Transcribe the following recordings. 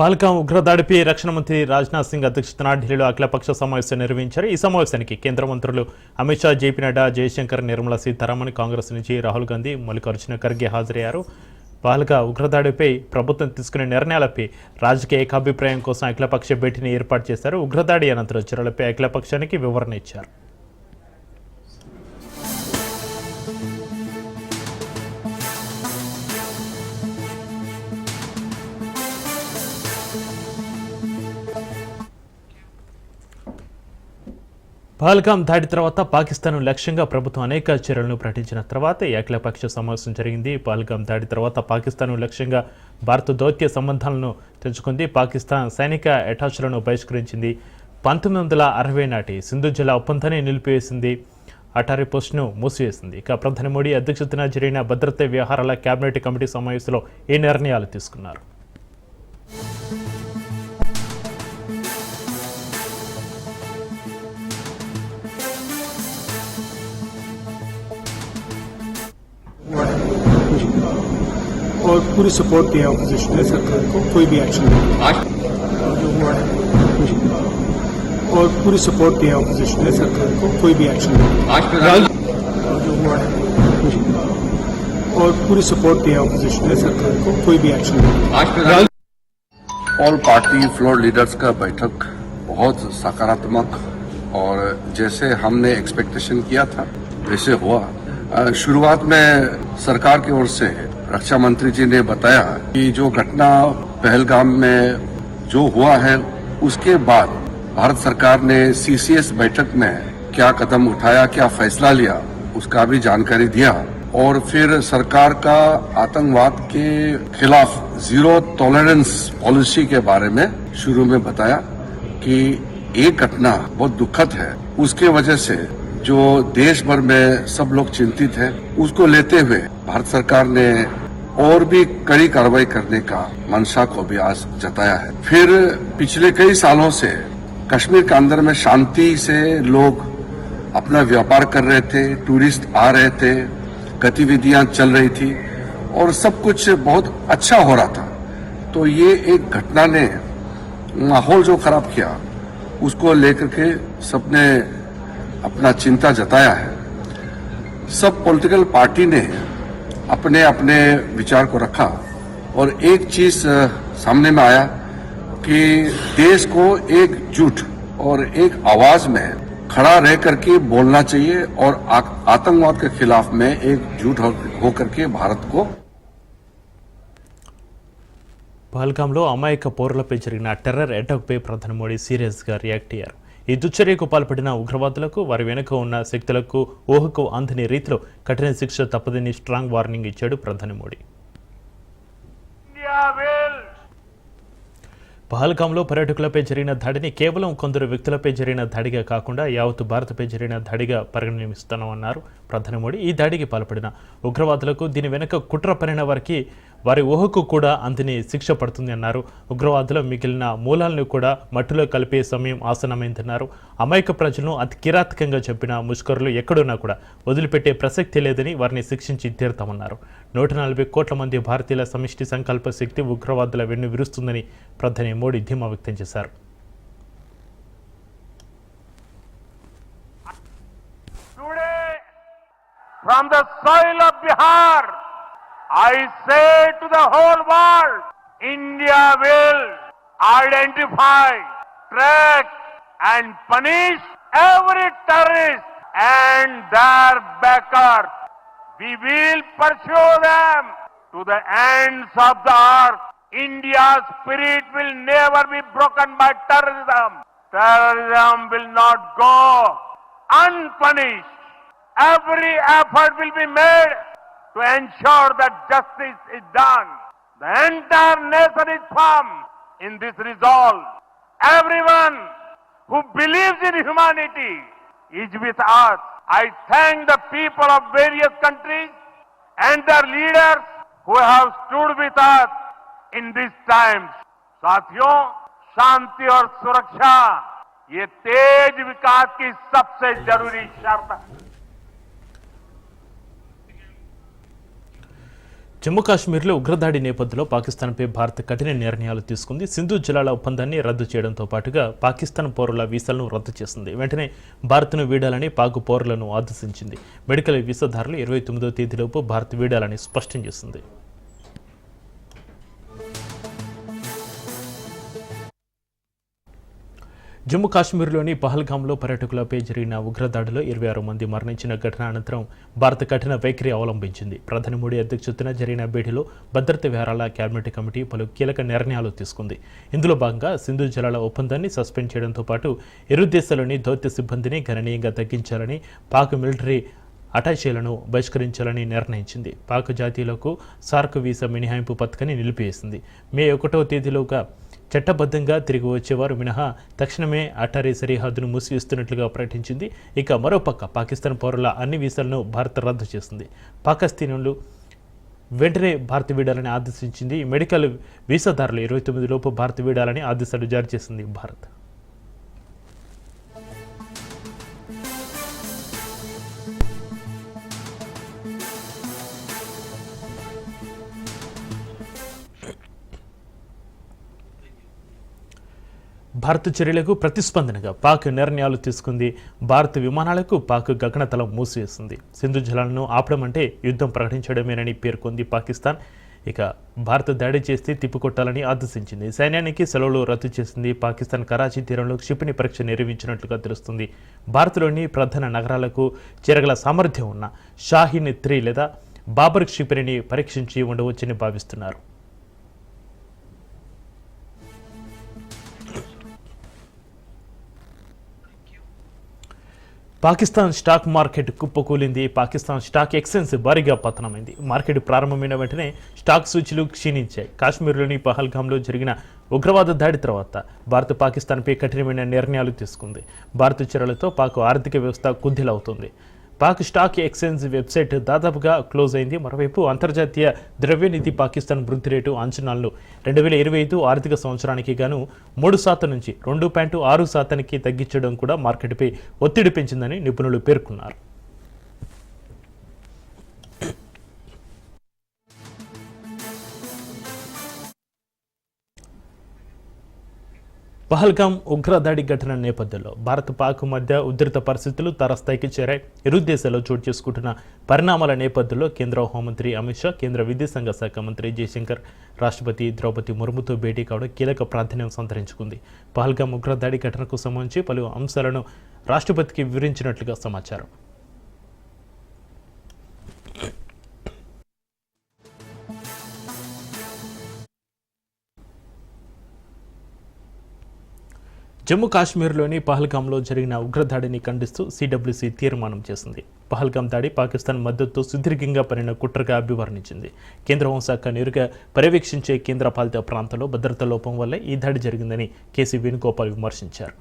పాల్కాం ఉగ్రదాడిపై రక్షణ మంత్రి రాజ్నాథ్ సింగ్ అధ్యక్షతన ఢిల్లీలో అఖిలపక్ష సమావేశం నిర్వహించారు. ఈ సమావేశానికి కేంద్ర మంత్రులు అమిత్ షా జేపీ నడ్డా జయశంకర్ నిర్మలా సీతారామన్ కాంగ్రెస్ నుంచి రాహుల్ గాంధీ మల్లికార్జున ఖర్గే హాజరయ్యారు. పాల్గా ఉగ్రదాడిపై ప్రభుత్వం తీసుకునే నిర్ణయాలపై రాజకీయ ఏకాభిప్రాయం కోసం అఖిలపక్ష భేటీని ఏర్పాటు చేశారు. ఉగ్రదాడి అనంతరం చర్యలపై అఖిలపక్షానికి వివరణ ఇచ్చారు. పహల్గాం దాడి తర్వాత పాకిస్తాన్ లక్ష్యంగా ప్రభుత్వం అనేక చర్యలను ప్రకటించిన తర్వాత ఏకలపక్ష సమావేశం జరిగింది. పహల్గాం దాడి తర్వాత పాకిస్తాన్ లక్ష్యంగా భారత దౌత్య సంబంధాలను తెంచుకుంది. పాకిస్తాన్ సైనిక అటాచ్లను బహిష్కరించింది. పంతొమ్మిది వందల అరవై నాటి సింధు జిల్లా ఒప్పందాన్ని నిలిపివేసింది. అటారీ పోస్ట్ను మూసివేసింది. ఇక ప్రధాని మోడీ అధ్యక్షతన జరిగిన భద్రతా వ్యవహారాల కేబినెట్ కమిటీ సమావేశంలో ఈ నిర్ణయాలు తీసుకున్నారు. और पूरी सपोर्ट दिया अपोजिशन ने, सरकार को, कोई भी एक्शन नहीं। और है पूरी सपोर्ट दिया अपोजिशन ने, सरकार को, कोई भी एक्शन नहीं। और है पूरी सपोर्ट दिया अपोजिशन ने, सरकार को, कोई भी एक्शन नहीं। ऑल पार्टी फ्लोर लीडर्स का बैठक बहुत सकारात्मक और जैसे हमने एक्सपेक्टेशन किया था, वैसे हुआ। शुरुआत में सरकार की ओर से रक्षा मंत्री जी ने बताया कि जो घटना पहलगाम में जो हुआ है, उसके बाद भारत सरकार ने सीसीएस बैठक में क्या कदम उठाया, क्या फैसला लिया, उसका भी जानकारी दिया और फिर सरकार का आतंकवाद के खिलाफ ज़ीरो टॉलरेंस पॉलिसी के बारे में शुरू में बताया कि एक घटना बहुत दुखद है। उसके वजह से जो देश भर में सब लोग चिंतित हैं, उसको लेते हुए भारत सरकार ने और भी कड़ी कार्रवाई करने का मंशा को भी आज जताया है। फिर पिछले कई सालों से कश्मीर के अंदर में शांति से लोग अपना व्यापार कर रहे थे, टूरिस्ट आ रहे थे, गतिविधियाँ चल रही थी और सब कुछ बहुत अच्छा हो रहा था। तो ये एक घटना ने माहौल जो खराब किया, उसको लेकर के सबने अपना चिंता जताया है। सब पॉलिटिकल पार्टी ने अपने अपने विचार को रखा और एक चीज अ, सामने में आया कि देश को एकजुट और एक आवाज में खड़ा रह करके बोलना चाहिए और आ- आतंकवाद के खिलाफ में एकजुट हो, होकर के भारत को పహల్గాంలో అమాయక పౌరులపై జరిగిన టెర్రర్ అటాక్పై ప్రధాని మోడీ సీరియస్గా రియాక్ట్ అయ్యారు ఈ దుశ్చర్యకు పాల్పడిన ఉగ్రవాదులకు వారి వెనుక ఉన్న శక్తులకు ఊహకు అందని రీతిలో కఠిన శిక్ష తప్పదని స్ట్రాంగ్ వార్నింగ్ ఇచ్చాడు ప్రధాని మోడీ. పహల్గాంలో పర్యాటకులపై జరిగిన దాడిని కేవలం కొందరు వ్యక్తులపై జరిగిన దాడిగా కాకుండా యావత్తు భారత్పై జరిగిన దాడిగా పరిగణిస్తున్నామన్నారు ప్రధాని మోడీ. ఈ దాడికి పాల్పడిన ఉగ్రవాదులకు దీని వెనుక కుట్ర పనిన వారికి వారి ఊహకు కూడా అంతని శిక్ష పడుతుంది అన్నారు. ఉగ్రవాదులు మిగిలిన మూలాలను కూడా మట్టిలో కలిపే సమయం ఆసనమైందన్నారు అమాయక ప్రజలను అతి కిరాతకంగా చెప్పిన ముష్కరులు ఎక్కడున్నా కూడా వదిలిపెట్టే ప్రసక్తి లేదని వారిని శిక్షించి తీరుతామన్నారు. నూట నలభై కోట్ల మంది భారతీయుల సమిష్టి సంకల్ప శక్తి ఉగ్రవాదుల వెన్ను విరుస్తుందని ప్రధాని మోడీ ధీమా వ్యక్తం చేశారు. from the soil of Bihar, I say to the whole world, India will identify, track and punish every terrorist and their backers. We will pursue them to the ends of the earth. India's spirit will never be broken by terrorism. Terrorism will not go unpunished. Every effort will be made to ensure that justice is done. The entire nation is firm in this resolve. Everyone who believes in humanity, is with us. I thank the people of various countries and their leaders who have stood with us in these times. साथियों शांति और सुरक्षा ये तेज विकास की सबसे जरूरी शर्त है జమ్మూ కాశ్మీర్లో ఉగ్రదాడి నేపథ్యంలో పాకిస్తాన్పై భారత్ కఠిన నిర్ణయాలు తీసుకుంది. సింధు జలాల ఒప్పందాన్ని రద్దు చేయడంతో పాటుగా పాకిస్తాన్ పౌరుల వీసాలను రద్దు చేసింది. వెంటనే భారత్ను వీడాలని పాక్ పౌరులను ఆదేశించింది. మెడికల్ వీసాదారులు ఇరవై తొమ్మిదో తేదీలోపు భారత్ వీడాలని స్పష్టం చేసింది. జమ్మూ కాశ్మీర్లోని పహల్గామ్లో పర్యాటకులపై జరిగిన ఉగ్రదాడిలో ఇరవై ఆరు మంది మరణించిన ఘటన అనంతరం భారత్ కఠిన వైఖరి అవలంబించింది. ప్రధాని మోడీ అధ్యక్షతన జరిగిన భేటీలో భద్రతా వ్యవహారాల కేబినెట్ కమిటీ పలు కీలక నిర్ణయాలు తీసుకుంది. ఇందులో భాగంగా సింధు జలాల ఒప్పందాన్ని సస్పెండ్ చేయడంతో పాటు ఇరు దేశాల్లోని దౌత్య సిబ్బందిని గణనీయంగా తగ్గించాలని పాక్ మిలిటరీ అటాచీలను బహిష్కరించాలని నిర్ణయించింది. పాక్ జాతీయులకు సార్క్ వీసా మినహాయింపు పథకాన్ని నిలిపివేసింది. మే ఒకటో తేదీలోగా చట్టబద్ధంగా తిరిగి వచ్చేవారు. మినహా తక్షణమే అటారీ సరిహద్దును మూసివేస్తున్నట్లుగా ప్రకటించింది. ఇక మరోపక్క పాకిస్తాన్ పౌరుల అన్ని వీసాలను భారత్ రద్దు చేసింది పాకిస్తాన్లు వెంటనే భారత్ వీడాలని ఆదేశించింది. మెడికల్ వీసాదారులు ఇరవై తొమ్మిది లోపు భారత్ వీడాలని ఆదేశాలు జారీ చేసింది భారత్. భారత్ చర్యలకు ప్రతిస్పందనగా పాక్ నిర్ణయాలు తీసుకుంది. భారత్ విమానాలకు పాక్ గగనతలం మూసివేసింది. సింధు జలాలను ఆపడమంటే యుద్ధం ప్రకటించడమేనని పేర్కొంది పాకిస్తాన్. ఇక భారత్ దాడి చేస్తే తిప్పికొట్టాలని ఆదేశించింది. సైన్యానికి సెలవులు రద్దు చేసింది పాకిస్తాన్ కరాచీ తీరంలో క్షిపణి పరీక్ష నిర్వహించినట్లుగా తెలుస్తుంది. భారత్లోని ప్రధాన నగరాలకు చేరగల సామర్థ్యం ఉన్న షాహిన్ త్రీ లేదా బాబర్ క్షిపణిని పరీక్షించి ఉండవచ్చని భావిస్తున్నారు. పాకిస్తాన్ స్టాక్ మార్కెట్ కుప్పకూలింది. పాకిస్తాన్ స్టాక్ ఎక్స్చేంజ్ భారీగా పతనమైంది. మార్కెట్ ప్రారంభమైన వెంటనే స్టాక్ సూచీలు క్షీణించాయి. కాశ్మీర్లోని పహల్గామ్లో జరిగిన ఉగ్రవాద దాడి తర్వాత భారత్ పాకిస్తాన్పై కఠినమైన నిర్ణయాలు తీసుకుంది. భారత చర్యలతో పాక్ ఆర్థిక వ్యవస్థ కుద్దిలవుతుంది పాక్ స్టాక్ ఎక్స్చేంజ్ వెబ్సైట్ దాదాపుగా క్లోజ్ అయింది. మరోవైపు అంతర్జాతీయ ద్రవ్యనిధి పాకిస్తాన్ వృద్ధి రేటు అంచనాలను రెండు వేల ఇరవై ఐదు ఆర్థిక సంవత్సరానికి గాను మూడు శాతం నుంచి రెండు పాయింట్ ఆరు శాతానికి తగ్గించడం కూడా మార్కెట్పై ఒత్తిడి పెంచిందని నిపుణులు పేర్కొన్నారు. పహల్గాం ఉగ్రదాడి ఘటన నేపథ్యంలో భారత్ పాక్ మధ్య ఉధృత పరిస్థితులు తరస్థాయికి చేరాయి. ఇరు దేశాల్లో చోటు చేసుకుంటున్న పరిణామాల నేపథ్యంలో కేంద్ర హోంమంత్రి అమిత్ షా కేంద్ర విదేశాంగ శాఖ మంత్రి జయశంకర్ రాష్ట్రపతి ద్రౌపది ముర్ముతో భేటీ కావడం కీలక ప్రాధాన్యం సంతరించుకుంది. పహల్గాం ఉగ్రదాడి ఘటనకు సంబంధించి పలు అంశాలను రాష్ట్రపతికి వివరించినట్లుగా సమాచారం. జమ్మూ కాశ్మీర్లోని పహల్గామ్లో జరిగిన ఉగ్రదాడిని ఖండిస్తూ సిడబ్ల్యూసీ తీర్మానం చేసింది. పహల్గాం దాడి పాకిస్తాన్ మద్దతుతో సుదీర్ఘంగా పనిన కుట్రగా అభివర్ణించింది. కేంద్ర హోంశాఖ నేరుగా పర్యవేక్షించే కేంద్ర పాలిత ప్రాంతంలో భద్రతా లోపం వల్లే ఈ దాడి జరిగిందని కేసీ వేణుగోపాల్ విమర్శించారు.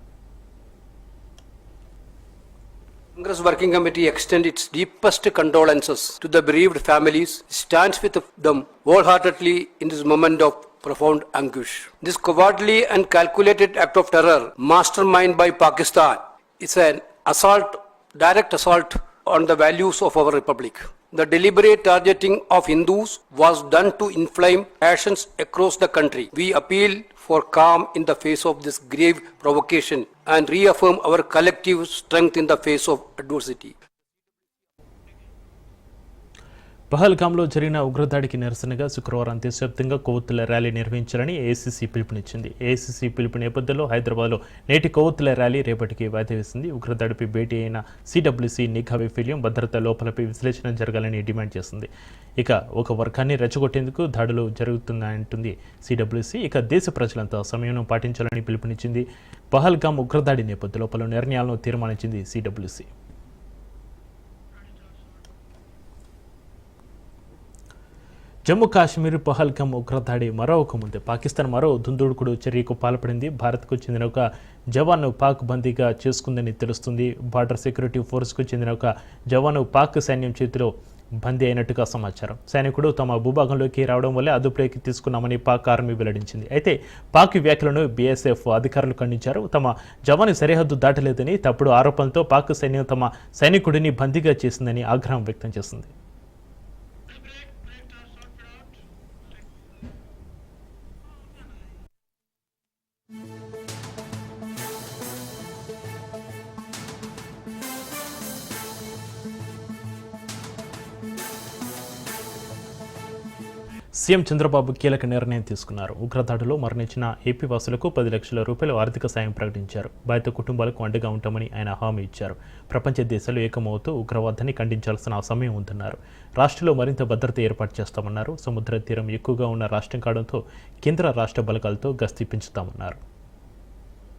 Congress Working Committee extends its deepest condolences to the bereaved families, stands with them wholeheartedly in this moment of profound anguish. This cowardly and calculated act of terror, masterminded by Pakistan, is an assault, direct assault on the values of our republic. The deliberate targeting of Hindus was done to inflame passions across the country. We appeal for calm in the face of this grave provocation and reaffirm our collective strength in the face of adversity. పహల్గాంలో జరిగిన ఉగ్రదాడికి నిరసనగా శుక్రవారం దేశవ్యాప్తంగా కొవ్వొత్తుల rally నిర్వహించాలని ACC పిలుపునిచ్చింది. ACC పిలుపు నేపథ్యంలో హైదరాబాద్లో నేటి కొవ్వొత్తుల ర్యాలీ రేపటికి వాయిదా వేసింది. ఉగ్రదాడిపై భేటీ అయిన సిడబ్ల్యూసీ నిఘా వైఫల్యం భద్రతా లోపలపై విశ్లేషణ జరగాలని డిమాండ్ చేసింది. ఇక ఒక వర్గాన్ని రెచ్చగొట్టేందుకు దాడులు జరుగుతున్నాయంటుంది సిడబ్ల్యూసీ. ఇక దేశ ప్రజలంతా సమయం పాటించాలని పిలుపునిచ్చింది. పహల్గాం ఉగ్రదాడి నేపథ్యంలో పలు నిర్ణయాలను తీర్మానించింది సిడబ్ల్యూసీ. జమ్మూ కాశ్మీర్ పహల్కం ఉగ్రదాడి మరో ఒక ముందే. పాకిస్తాన్ మరో దుందుడుకుడు చర్యకు పాల్పడింది. భారత్కు చెందిన ఒక జవాన్ను పాక్ బందీగా చేసుకుందని తెలుస్తుంది. బార్డర్ సెక్యూరిటీ ఫోర్స్కు చెందిన ఒక జవాను పాక్ సైన్యం చేతిలో బందీ అయినట్టుగా సమాచారం. సైనికుడు తమ భూభాగంలోకి రావడం వల్లే అదుపులోకి తీసుకున్నామని పాక్ ఆర్మీ వెల్లడించింది. అయితే పాక్ వ్యాఖ్యలను బీఎస్ఎఫ్ అధికారులు ఖండించారు. తమ జవాను సరిహద్దు దాటలేదని తప్పుడు ఆరోపణలతో పాక్ సైన్యం తమ సైనికుడిని బందీగా చేసిందని ఆగ్రహం వ్యక్తం చేసింది. సీఎం చంద్రబాబు కీలక నిర్ణయం తీసుకున్నారు. ఉగ్రదాడిలో మరణించిన ఏపీ వాసులకు పది లక్షల రూపాయలు ఆర్థిక సాయం ప్రకటించారు. బాధిత కుటుంబాలకు అండగా ఉంటామని ఆయన హామీ ఇచ్చారు. ప్రపంచ దేశాలు ఏకమవుతూ ఉగ్రవాదాన్ని ఖండించాల్సిన సమయం ఉందన్నారు. రాష్ట్రంలో మరింత భద్రత ఏర్పాటు చేస్తామన్నారు. సముద్ర తీరం ఎక్కువగా ఉన్న రాష్ట్రం కావడంతో కేంద్ర రాష్ట్ర బలగాలతో గస్తీ పెంచుతామన్నారు.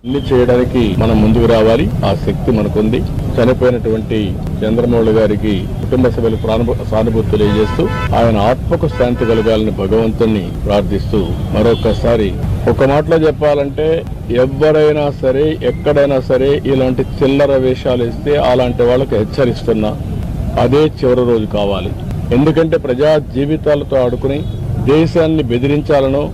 ఇల్లు చేయడానికి మనం ముందుకు రావాలి. ఆ శక్తి మనకుంది. చనిపోయినటువంటి చంద్రమౌళి గారికి కుటుంబ సభ్యులు సానుభూతి తెలియజేస్తూ ఆయన ఆత్మకు శాంతి కలగాలని భగవంతుణ్ణి ప్రార్థిస్తూ మరొకసారి ఒక మాటలో చెప్పాలంటే ఎవరైనా సరే ఎక్కడైనా సరే ఇలాంటి చిల్లర వేషాలు ఇస్తే అలాంటి వాళ్ళకి హెచ్చరిస్తున్నా అదే చివరి రోజు కావాలి. ఎందుకంటే ప్రజా జీవితాలతో ఆడుకుని దేశాన్ని బెదిరించాలనో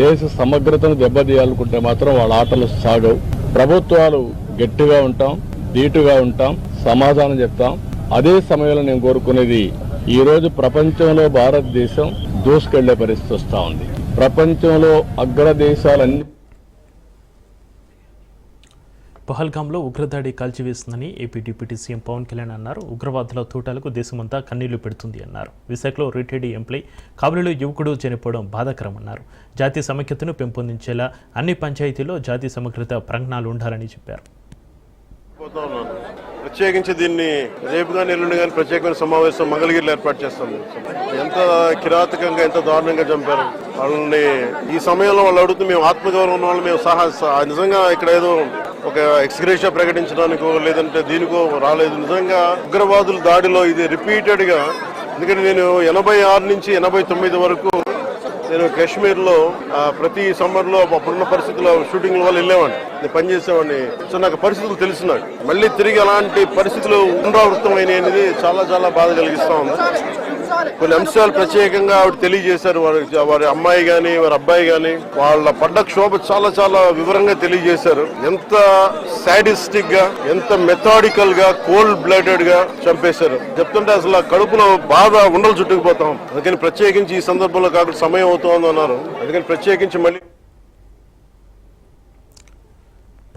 దేశ సమగ్రతను దెబ్బతీయాలనుకుంటే మాత్రం వాళ్ళ ఆటలు సాగవు. ప్రభుత్వాలు గట్టిగా ఉంటాం ధీటుగా ఉంటాం సమాధానం చెప్తాం. అదే సమయంలో నేను కోరుకునేది ఈ రోజు ప్రపంచంలో భారతదేశం దూసుకెళ్ళే పరిస్థితి వస్తా ఉంది. ప్రపంచంలో అగ్రదేశాలన్నీ పహల్గాంలో ఉగ్రదాడి కాల్చివేస్తుందని AP deputy CM Pawan Kalyan అన్నారు. ఉగ్రవాదుల తూటాలకు దేశమంతా కన్నీళ్ళు పెడుతుంది అన్నారు. విశాఖలో రిటైర్డ్ ఎంప్లాయ్ కాబులిలో యువకుడు చనిపోవడం బాధాకరమన్నారు జాతీయ సమైక్యతను పెంపొందించేలా అన్ని పంచాయతీల్లో జాతీయ సమగ్రత ప్రజ్ఞాలు ఉండాలని చెప్పారు. ప్రత్యేకించి దీన్ని రేపు కానీ ఎల్లుండి కానీ ప్రత్యేకమైన సమావేశం మంగళగిరిలో ఏర్పాటు చేస్తాం ఎంత కిరాతకంగా ఎంత దారుణంగా చంపారు. వాళ్ళని ఈ సమయంలో వాళ్ళు అడుగుతూ మేము ఆత్మగౌరవం ఉన్న వాళ్ళు మేము సహా సహా- నిజంగా ఇక్కడ ఏదో ఒక ఎక్స్గ్రేషియా ప్రకటించడానికో లేదంటే దీనికో రాలేదు. నిజంగా ఉగ్రవాదుల దాడిలో ఇది రిపీటెడ్గా. ఎందుకంటే నేను ఎనభై ఆరు నుంచి ఎనభై తొమ్మిది వరకు నేను కాశ్మీర్లో ప్రతి సమ్మర్లో అప్పుడున్న పరిస్థితుల్లో షూటింగ్ వల్ల వెళ్ళేవాడిని. నేను పనిచేసేవాడిని సో నాకు పరిస్థితులు తెలుసు నాకు. మళ్ళీ తిరిగి అలాంటి పరిస్థితులు పునరావృతం అనేది చాలా చాలా బాధ కలిగిస్తూ ఉంది. కొన్ని అంశాలు ప్రత్యేకంగా ఆవిడ తెలియజేశారు. వారి వారి అమ్మాయి కానీ వారి అబ్బాయి కానీ వాళ్ళ పడ్డ క్షోభ చాలా చాలా వివరంగా తెలియజేశారు. ఎంత సాడిస్టిక్గా ఎంత మెథాడికల్గా కోల్డ్ బ్లడెడ్గా చంపేశారు. చెప్తుంటే అసలు ఆ కడుపులో బాధ ఉండలు చుట్టుకుపోతాం. అందుకని ప్రత్యేకించి ఈ సందర్భంలో కాకుండా సమయం అవుతోంది అన్నారు అందుకని ప్రత్యేకించి మళ్ళీ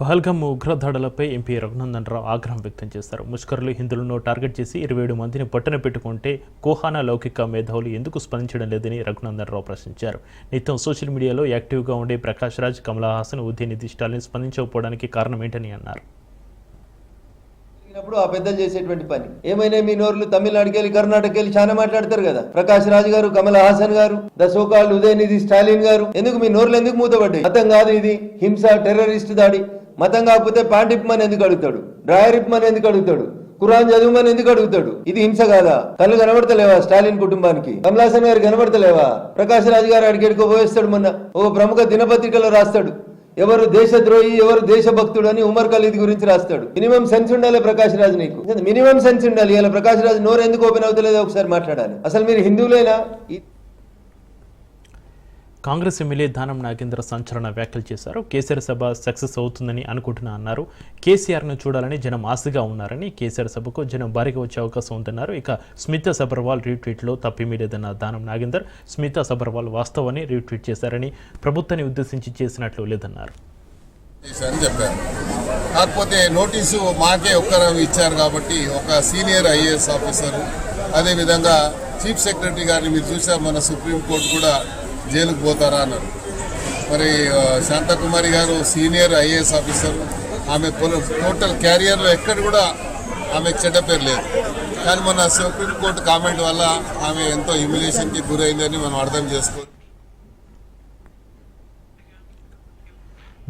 పహల్గం ఉగ్రదాడులపై ఎంపీ రఘునందన్ రావు ఆగ్రహం వ్యక్తం చేశారు. ముష్కరులు హిందువులను టార్గెట్ చేసి ఇరవై ఏడు మందిని పట్టున పెట్టుకుంటే కోహానా లౌకిక మేధావులు ఎందుకు స్పందించడం లేదని రఘునందన్ రావు ప్రశ్నించారు. నిత్యం సోషల్ మీడియాలో యాక్టివ్గా ఉండే ప్రకాష్ రాజ్ కమలా హాసన్ ఉదయనిధి స్టాలిన్ స్పందించకపోవడానికి కారణం ఏంటని అన్నారు ఆ పెద్దలు చేసేటువంటి పని. ఏమైనా మీ నోర్లు తమిళనాడుకి వెళ్ళి కర్ణాటకకి వెళ్ళి చాలా మాట్లాడతారు కదా. ప్రకాష్ రాజు గారు కమల్ హాసన్ గారు ద ఉదయనిధి స్టాలిన్ గారు. ఎందుకు మీ నోర్లు ఎందుకు మూతపడ్డాయి? అర్థం కాదు ఇది. హింస టెర్రరిస్ట్ దాడి. మతం కాకపోతే పాండిప్మని ఎందుకు అడుగుతాడు? డ్రాయర్ ఇప్పమని ఎందుకు అడుగుతాడు? కురాన్ చదువుమని ఎందుకు అడుగుతాడు? ఇది హింస కాదా? కళ్ళు కనబడతలేవా స్టాలిన్ కుటుంబానికి? కమలాసన్ గారు కనబడతలేవా? ప్రకాశ్ రాజు గారు అడిగేడుకో పోయిస్తాడు మొన్న. ఒక ప్రముఖ దినపత్రికలో రాస్తాడు. ఎవరు దేశద్రోహి ఎవరు దేశభక్తుడు అని ఉమర్ ఖలీద్ గురించి రాస్తాడు. మినిమం సెన్స్ ఉండాలి ప్రకాష్ రాజ్ నీకు. మినిమం సెన్స్ ఉండాలి. ఇలా ప్రకాష్ రాజ్ నోరు ఎందుకు ఓపెన్ అవుతలేదో ఒకసారి మాట్లాడాలి. అసలు మీరు హిందువులేనా? కాంగ్రెస్ ఎమ్మెల్యే దానం నాగేంద్ర సంచలన వ్యాఖ్యలు చేశారు. కేసీఆర్ సభ సక్సెస్ అవుతుందని అనుకుంటున్నా అన్నారు. కేసీఆర్ను చూడాలని జనం ఆశగా ఉన్నారని కేసీఆర్ సభకు జనం భారీగా వచ్చే అవకాశం ఉందన్నారు. ఇక స్మిత సబర్వాల్ రీట్వీట్లో తప్పిమీలేదన్న దానం నాగేందర్ స్మిత సబర్వాల్ వాస్తవాన్ని రీట్వీట్ చేశారని ప్రభుత్వాన్ని ఉద్దేశించి చేసినట్లు లేదన్నారు. కాకపోతే నోటీసు మాకే ఒక్కరం ఇచ్చారు కాబట్టి ఒక సీనియర్ ఐఏఎస్ ఆఫీసర్ అదేవిధంగా చీఫ్ సెక్రటరీ గారిని మీరు చూసారు మన సుప్రీంకోర్టు కూడా జైలుకు పోతారా అన్నారు. మరి శాంతకుమారి గారు సీనియర్ ఐఏఎస్ ఆఫీసర్ ఆమె టోటల్ క్యారియర్లో ఎక్కడ కూడా ఆమె చెడ్డ పేరు లేదు. కానీ మన సుప్రీంకోర్టు కామెంట్ వల్ల ఆమె ఎంతో హ్యూమిలేషన్కి గురైందని మనం అర్థం చేసుకోవచ్చు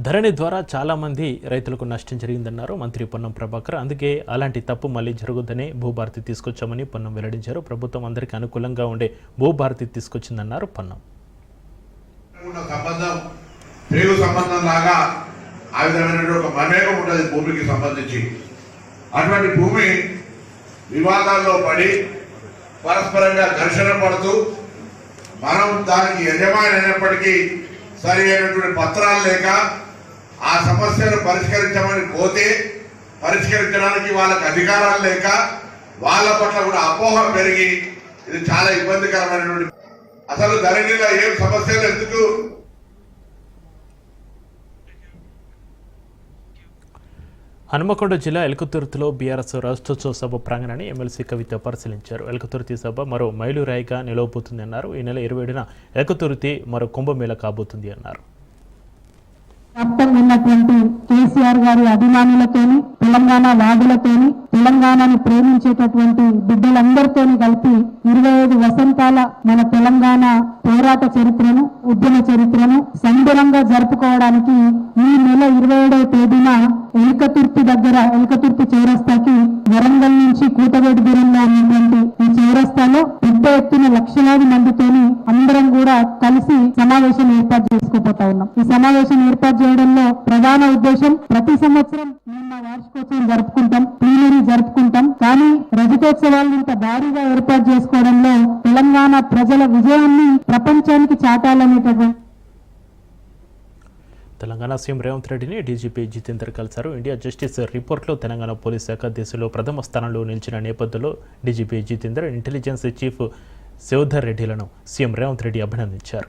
ధరణి ద్వారా చాలా మంది రైతులకు నష్టం జరిగిందన్నారు మంత్రి పొన్నం ప్రభాకర్. అందుకే అలాంటి తప్పు మళ్ళీ జరగొద్దని భూభారతి తీసుకొచ్చామని పొన్నం వెల్లడించారు. ప్రభుత్వం అందరికీ అనుకూలంగా ఉండే భూభారతి తీసుకొచ్చిందన్నారు పొన్నం. ఉన్న సంబంధం పేరు సంబంధం లాగా ఆ విధమైనటువంటి ఒక మమేకం ఉంటుంది భూమికి సంబంధించి. అటువంటి భూమి వివాదాల్లో పడి పరస్పరంగా ఘర్షణ పడుతూ మనం దానికి యజమాని అయినప్పటికీ సరి అయినటువంటి పత్రాలు లేక ఆ సమస్యను పరిష్కరించమని పోతే పరిష్కరించడానికి వాళ్ళకి అధికారాలు లేక వాళ్ళ పట్ల కూడా అపోహ పెరిగి ఇది చాలా ఇబ్బందికరమైనటువంటి అసలు ధరణిలో ఏం సమస్యలు ఎందుకు? హనుమకొండ జిల్లా ఎలకతుర్తిలో బీఆర్ఎస్ రాష్ట్రోత్సవ సభ ప్రాంగణాన్ని ఎమ్మెల్సీ కవిత పరిశీలించారు. ఎలకతుర్తి సభ మరో మైలురాయిగా నిలవబోతుంది అన్నారు ఈ నెల ఇరవై ఏడున ఎలకతుర్తి మరో కుంభమేళ కాబోతుంది అన్నారు. మొత్తం ఉన్నటువంటి కేసీఆర్ గారి అభిమానులతోని తెలంగాణ వాదులతోని తెలంగాణను ప్రేమించేటటువంటి బిడ్డలందరితోని కలిపి ఇరవై ఐదు వసంతాల మన తెలంగాణ పోరాట చరిత్రను ఉద్యమ చరిత్రను సంబరంగా జరుపుకోవడానికి ఈ నెల ఇరవై ఏడవ తేదీన ఎలకతుర్తి దగ్గర ఎలకతుర్తి చౌరస్తాకి వరంగల్ నుంచి కూతవేటి దూరంలో ఉన్నటువంటి ఈ చౌరస్తాలో పెద్ద ఎత్తున లక్షలాది మందితోని అందరం కూడా కలిసి సమావేశం ఏర్పాటు చేసుకోపోతా ఉన్నాం. ఈ సమావేశం ఏర్పాటు చేయడంలో ప్రధాన ఉద్దేశం ప్రతి సంవత్సరం మేము మా వార్షికోత్సవం జరుపుకుంటాం ప్లీనరీ జరుపుకుంటాం. కానీ రజతోత్సవాలను ఇంత భారీగా ఏర్పాటు చేసుకోవడంలో తెలంగాణ ప్రజల విజయాన్ని ప్రపంచానికి చాటాలనేటటువంటి తెలంగాణ సీఎం రేవంత్ రెడ్డిని డీజీపీ జితేందర్ కలిశారు. ఇండియా జస్టిస్ రిపోర్ట్లో తెలంగాణ పోలీస్ శాఖ దేశంలో ప్రథమ స్థానంలో నిలిచిన నేపథ్యంలో DGP Jitender intelligence chief Shivadhar రెడ్డిలను CM Revanth Reddy అభినందించారు.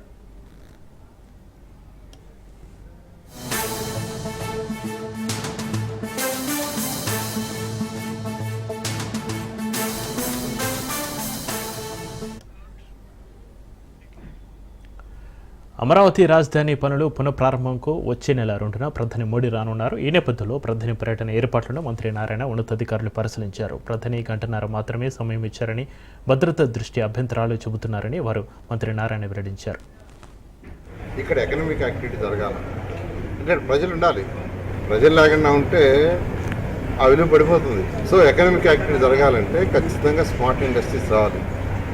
అమరావతి రాజధాని పనులు పునఃప్రారంభంకు వచ్చే నెల రెండున ప్రధాని మోడీ రానున్నారు. ఈ నేపథ్యంలో ప్రధాని పర్యటన ఏర్పాట్లను మంత్రి నారాయణ ఉన్నతాధికారులు పరిశీలించారు. ప్రధాని గంటన్నర మాత్రమే సమయం ఇచ్చారని భద్రత దృష్టి అభ్యంతరాలు చెబుతున్నారని వారు మంత్రి నారాయణ వెల్లడించారు. ఇక్కడ ఎకనామిక్ యాక్టివిటీ జరగాలి. అంటే ప్రజలు ఉండాలి. ప్రజలు లేకుండా ఉంటే ఆ విలువ పడిపోతుంది. సో ఎకనామిక్ యాక్టివిటీ జరగాలంటే ఖచ్చితంగా స్మార్ట్ ఇండస్ట్రీస్ రావాలి.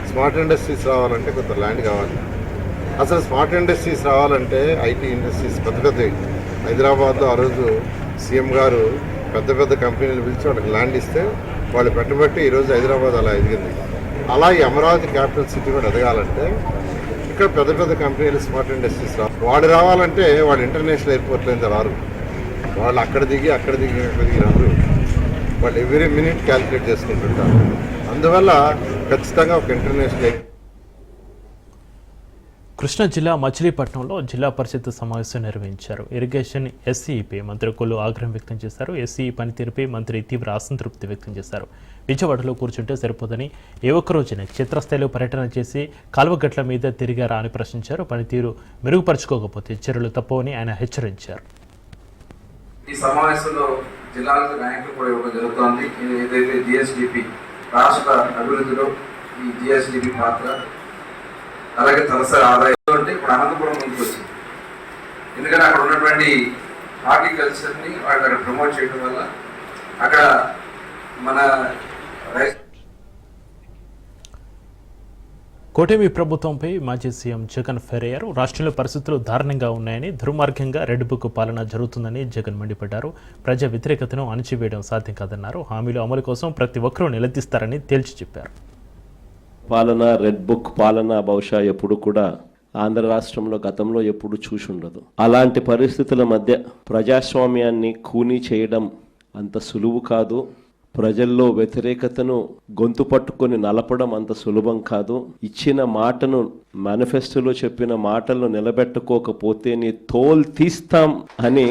స్మార్ట్ ఇండస్ట్రీస్ రావాలంటే కొంత ల్యాండ్ కావాలి. అసలు స్మార్ట్ ఇండస్ట్రీస్ రావాలంటే ఐటీ ఇండస్ట్రీస్ పెద్ద పెద్దవి హైదరాబాద్లో ఆ రోజు సీఎం గారు పెద్ద పెద్ద కంపెనీలు పిలిచి వాళ్ళకి ల్యాండ్ ఇస్తే వాళ్ళు పెట్టబట్టి ఈరోజు హైదరాబాద్ అలా ఎదిగింది. అలా ఈ అమరావతి క్యాపిటల్ సిటీ కూడా ఎదగాలంటే ఇక్కడ పెద్ద పెద్ద కంపెనీలు స్మార్ట్ ఇండస్ట్రీస్ రా వాడు రావాలంటే వాళ్ళు ఇంటర్నేషనల్ ఎయిర్పోర్ట్లో అయితే రారు. వాళ్ళు అక్కడ దిగి అక్కడ దిగి ఇక్కడ దిగి రారు. వాళ్ళు ఎవ్రీ మినిట్ క్యాలిక్యులేట్ చేసుకుంటుంటారు. అందువల్ల ఖచ్చితంగా ఒక ఇంటర్నేషనల్ ఎయిర్ కృష్ణా జిల్లా మచిలీపట్నంలో జిల్లా పరిషత్ సమావేశం నిర్వహించారు. ఇరిగేషన్ ఎస్సీపై మంత్రి కొల్లు ఆగ్రహం వ్యక్తం చేశారు. ఎస్సీ పనితీరుపై మంత్రి తీవ్ర అసంతృప్తి వ్యక్తం చేశారు. విజయవాడలో కూర్చుంటే సరిపోదని ఏ ఒక్క రోజున క్షేత్రస్థాయిలో పర్యటన చేసి కాలువగట్ల మీద తిరిగారా అని ప్రశ్నించారు. పనితీరు మెరుగుపరచుకోకపోతే చర్యలు తప్పవని ఆయన హెచ్చరించారు. ఈ సమావేశంలో జిల్లాల ర్యాంకులు కూడా ఇవ్వడం జరుగుతోంది. ఇది ఏదైతే జిఎస్డిపి రాష్ట్ర అభివృద్ధిలో ఈ జిఎస్డిపి పాత్ర అలాగే తలసరి ఆదాయం అంటే ఇప్పుడు అనంతపురం ముందుకు వచ్చింది. ఎందుకంటే అక్కడ ఉన్నటువంటి హార్టికల్చర్ని వాళ్ళు అక్కడ ప్రమోట్ చేయడం వల్ల అక్కడ మన రైస్ కూటమి ప్రభుత్వంపై మాజీ సీఎం జగన్ ఫెరయ్యారు. రాష్ట్రంలో పరిస్థితులు దారుణంగా ఉన్నాయని దుర్మార్గంగా రెడ్ బుక్ పాలన జరుగుతుందని జగన్ మండిపడ్డారు. ప్రజా వ్యతిరేకతను అణచివేయడం సాధ్యం కాదన్నారు. హామీలు అమలు కోసం ప్రతి ఒక్కరూ నిలదీస్తారని తేల్చి చెప్పారు. పాలన రెడ్ బుక్ పాలన బహుశా ఎప్పుడు కూడా ఆంధ్ర రాష్ట్రంలో గతంలో ఎప్పుడు చూసి ఉండదు. అలాంటి పరిస్థితుల మధ్య ప్రజాస్వామ్యాన్ని కూనీ చేయడం అంత సులువు కాదు. ప్రజల్లో వ్యతిరేకతను గొంతు పట్టుకొని నలపడం అంత సులభం కాదు. ఇచ్చిన మాటను మేనిఫెస్టోలో చెప్పిన మాటలను నిలబెట్టుకోకపోతే నీ తోల్ తీస్తాం అని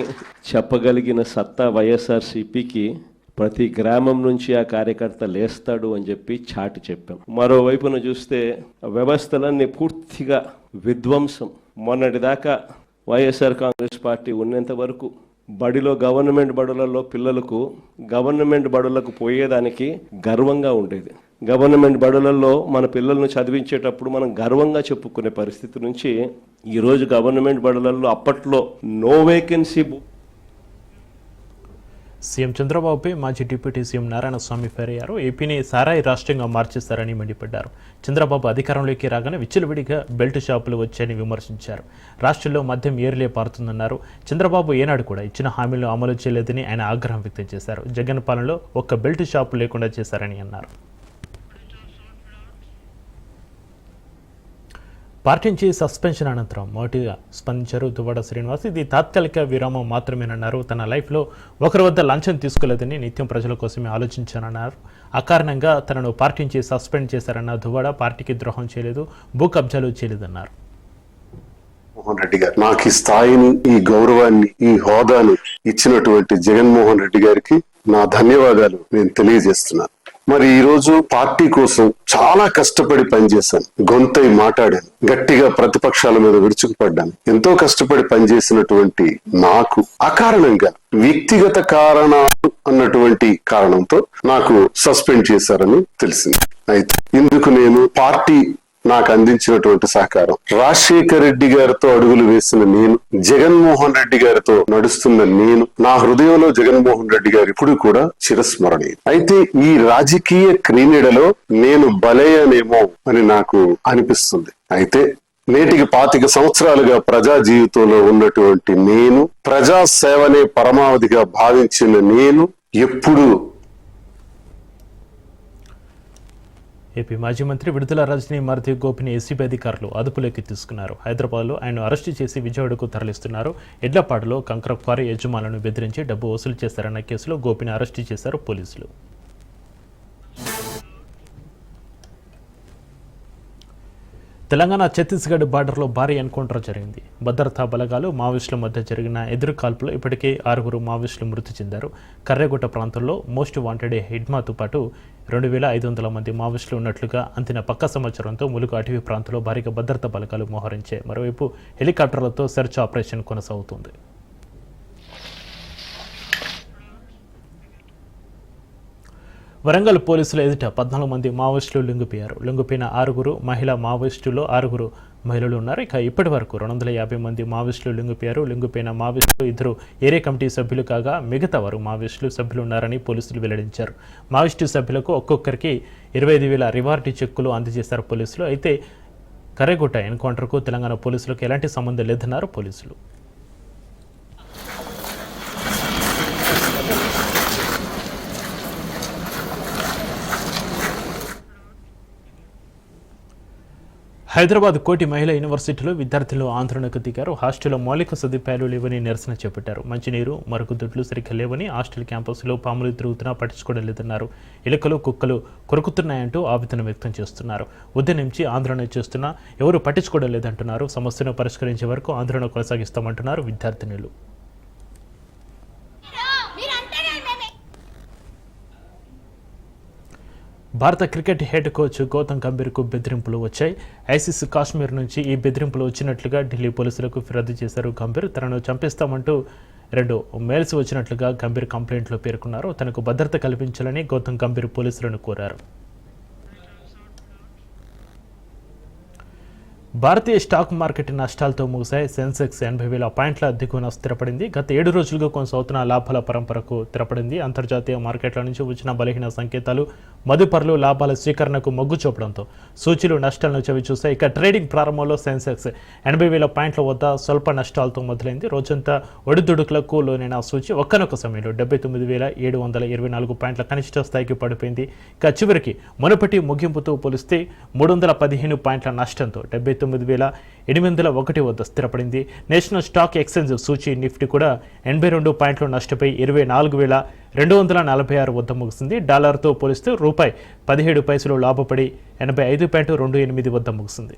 చెప్పగలిగిన సత్తా వైఎస్ఆర్సీపీకి ప్రతి గ్రామం నుంచి ఆ కార్యకర్త లేస్తాడు అని చెప్పి చాటి చెప్పాం. మరోవైపున చూస్తే వ్యవస్థలన్నీ పూర్తిగా విధ్వంసం. మొన్నటిదాకా వైఎస్ఆర్ కాంగ్రెస్ పార్టీ ఉన్నంత వరకు బడిలో గవర్నమెంట్ బడులలో పిల్లలకు గవర్నమెంట్ బడులకు పోయేదానికి గర్వంగా ఉండేది. గవర్నమెంట్ బడులలో మన పిల్లలను చదివించేటప్పుడు మనం గర్వంగా చెప్పుకునే పరిస్థితి నుంచి ఈరోజు గవర్నమెంట్ బడులలో అప్పట్లో నో వేకెన్సీ సీఎం చంద్రబాబుపై మాజీ డిప్యూటీ సీఎం నారాయణస్వామి ఫైర్ అయ్యారు ఏపీని సారాయి రాష్ట్రంగా మార్చేస్తారని మండిపడ్డారు. చంద్రబాబు అధికారంలోకి రాగానే విచ్చలవిడిగా బెల్ట్ షాపులు వచ్చాయని విమర్శించారు. రాష్ట్రంలో మద్యం ఏర్లే పారుతుందన్నారు. చంద్రబాబు ఏనాడు కూడా ఇచ్చిన హామీలను అమలు చేయలేదని ఆయన ఆగ్రహం వ్యక్తం చేశారు. జగన్ పాలనలో ఒక్క బెల్ట్ షాపు లేకుండా చేశారని అన్నారు. పార్టీ నుంచి సస్పెన్షన్ అనంతరం మొదటిగా స్పందించారు దువ్వాడ శ్రీనివాస్. ఇది తాత్కాలిక విరామం మాత్రమేనన్నారు. తన లైఫ్లో ఒకరి వద్ద లంచం తీసుకోలేదని నిత్యం ప్రజల కోసమే ఆలోచించానన్నారు. అకారణంగా తనను పార్టీ నుంచి సస్పెండ్ చేశారన్న దువ్వాడ పార్టీకి ద్రోహం చేయలేదు భూ కబ్జాలు చేయలేదన్నారు. మోహన్ రెడ్డి గారు నాకు ఈ స్థాయిని ఈ గౌరవాన్ని ఈ హోదాను ఇచ్చినటువంటి జగన్మోహన్ రెడ్డి గారికి నా ధన్యవాదాలు నేను తెలియజేస్తున్నాను. మరి ఈరోజు పార్టీ కోసం చాలా కష్టపడి పనిచేశాను. గొంతై మాట్లాడాను. గట్టిగా ప్రతిపక్షాల మీద విరుచుకుపడ్డాను. ఎంతో కష్టపడి పనిచేసినటువంటి నాకు అకారణంగా వ్యక్తిగత కారణాలు అన్నటువంటి కారణంతో నాకు సస్పెండ్ చేశారని తెలిసింది. అయితే ఇందుకు నేను పార్టీ నాకు అందించినటువంటి సహకారం. రాజశేఖర రెడ్డి గారితో అడుగులు వేసిన నేను జగన్మోహన్ రెడ్డి గారితో నడుస్తున్న నేను నా హృదయంలో జగన్మోహన్ రెడ్డి గారు ఇప్పుడు కూడా చిరస్మరణీయం అయితే ఈ రాజకీయ క్రీనిడలో నేను బలయ్యానేమో అని నాకు అనిపిస్తుంది. అయితే నేటికి పాతిక సంవత్సరాలుగా ప్రజా జీవితంలో ఉన్నటువంటి నేను ప్రజా సేవనే పరమావధిగా భావించిన నేను ఎప్పుడు ఏపీ మాజీ మంత్రి విడుదల రజనీ మరిది గోపిని ఏసీబీ అధికారులు అదుపులోకి తీసుకున్నారు. హైదరాబాద్లో ఆయన అరెస్టు చేసి విజయవాడకు తరలిస్తున్నారు. ఎడ్లపాడులో కంకర క్వారీ యజమానులను బెదిరించి డబ్బు వసూలు చేశారన్న కేసులో గోపిని అరెస్టు చేశారు పోలీసులు. తెలంగాణ ఛత్తీస్గఢ్ బార్డర్లో భారీ ఎన్కౌంటర్ జరిగింది. భద్రతా బలగాలు మావోయిస్టుల మధ్య జరిగిన ఎదురు కాల్పులో ఇప్పటికే ఆరుగురు మావోయిస్టులు మృతి చెందారు. కర్రెగుట్ట ప్రాంతంలో మోస్ట్ వాంటెడ్ హిడ్మాతో పాటు రెండు వేల ఐదు వందల మంది మావోయిస్టులు ఉన్నట్లుగా అందిన పక్క సమాచారంతో ములుగు అటవీ ప్రాంతంలో భారీగా భద్రతా బలగాలు మోహరించాయి. మరోవైపు హెలికాప్టర్లతో సెర్చ్ ఆపరేషన్ కొనసాగుతుంది. వరంగల్ పోలీసుల ఎదుట పద్నాలుగు మంది మావోయిస్టులు లొంగిపోయారు. లొంగిపోయిన ఆరుగురు మహిళా మావోయిస్టులు ఆరుగురు మహిళలు ఉన్నారు. ఇక ఇప్పటి వరకు రెండు వందల యాభై మంది మావోయిస్టులు లొంగిపోయారు. లొంగిపోయిన మావోయిస్టులు ఇద్దరు ఏరియా కమిటీ సభ్యులు కాగా మిగతా వారు మావోయిస్టులు సభ్యులు ఉన్నారని పోలీసులు వెల్లడించారు. మావోయిస్టు సభ్యులకు ఒక్కొక్కరికి ఇరవై ఐదు వేల రివార్టీ చెక్కులు అందజేశారు పోలీసులు. అయితే కరేగుట్ట ఎన్కౌంటర్కు తెలంగాణ పోలీసులకు ఎలాంటి సంబంధం లేదన్నారు పోలీసులు. హైదరాబాద్ కోటి మహిళా యూనివర్సిటీలో విద్యార్థులు ఆందోళనకు దిగారు. హాస్టల్లో మౌలిక సదుపాయాలు లేవని నిరసన చేపట్టారు. మంచినీరు మరుగుదొడ్లు సరిగ్గా లేవని హాస్టల్ క్యాంపస్లో పాములు తిరుగుతున్నా పట్టించుకోవడం లేదన్నారు. ఇలకలు కుక్కలు కొరుకుతున్నాయంటూ ఆవేదన వ్యక్తం చేస్తున్నారు. ఉదయం నుంచి ఆందోళన చేస్తున్నా ఎవరు పట్టించుకోవడం లేదంటున్నారు. సమస్యను పరిష్కరించే వరకు ఆందోళన కొనసాగిస్తామంటున్నారు విద్యార్థినులు. భారత క్రికెట్ హెడ్ కోచ్ గౌతమ్ గంభీర్కు బెదిరింపులు వచ్చాయి. ఐసీసీ కాశ్మీర్ నుంచి ఈ బెదిరింపులు వచ్చినట్లుగా ఢిల్లీ పోలీసులకు ఫిర్యాదు చేశారు. గంభీర్ తనను చంపిస్తామంటూ రెండు మెయిల్స్ వచ్చినట్లుగా గంభీర్ కంప్లైంట్లో పేర్కొన్నారు. తనకు భద్రత కల్పించాలని గౌతమ్ గంభీర్ పోలీసులను కోరారు. భారతీయ స్టాక్ మార్కెట్ నష్టాలతో ముగిశాయి. సెన్సెక్స్ ఎనభై వేల పాయింట్ల దిగువన స్థిరపడింది. గత ఏడు రోజులుగా కొనసాగుతున్న లాభాల పరంపరకు స్థిరపడింది. అంతర్జాతీయ మార్కెట్ల నుంచి వచ్చిన బలహీన సంకేతాలు మదుపర్లు లాభాల స్వీకరణకు మొగ్గు చూపడంతో సూచీలు నష్టాలను చవి చూశాయి ఇక ట్రేడింగ్ ప్రారంభంలో సెన్సెక్స్ ఎనభై వేల పాయింట్ల వద్ద స్వల్ప నష్టాలతో మొదలైంది. రోజంతా ఒడిదుడుకులకు లోనైన సూచి ఒక్కనొక్క సమయంలో డెబ్బై తొమ్మిది వేల ఏడు వందల ఇరవై నాలుగు పాయింట్ల కనిష్ట స్థాయికి పడిపోయింది. ఇక చివరికి మునుపటి ముగింపుతో పోలిస్తే మూడు వందల పదిహేను పాయింట్ల నష్టంతో డెబ్బై తొమ్మిది వేల ఎనిమిది వందల ఒకటి వద్ద స్థిరపడింది. నేషనల్ స్టాక్ ఎక్స్చేంజ్ సూచి నిఫ్టీ కూడా ఎనభై రెండు పాయింట్లు నష్టపోయి ఇరవై నాలుగు వేల రెండు వందల నలభై ఆరు వద్ద ముగిసింది డాలర్తో పోలిస్తే రూపాయి పదిహేడు పైసలు లాభపడి ఎనభై ఐదు పాయింట్ రెండు ఎనిమిది వద్ద ముగిసింది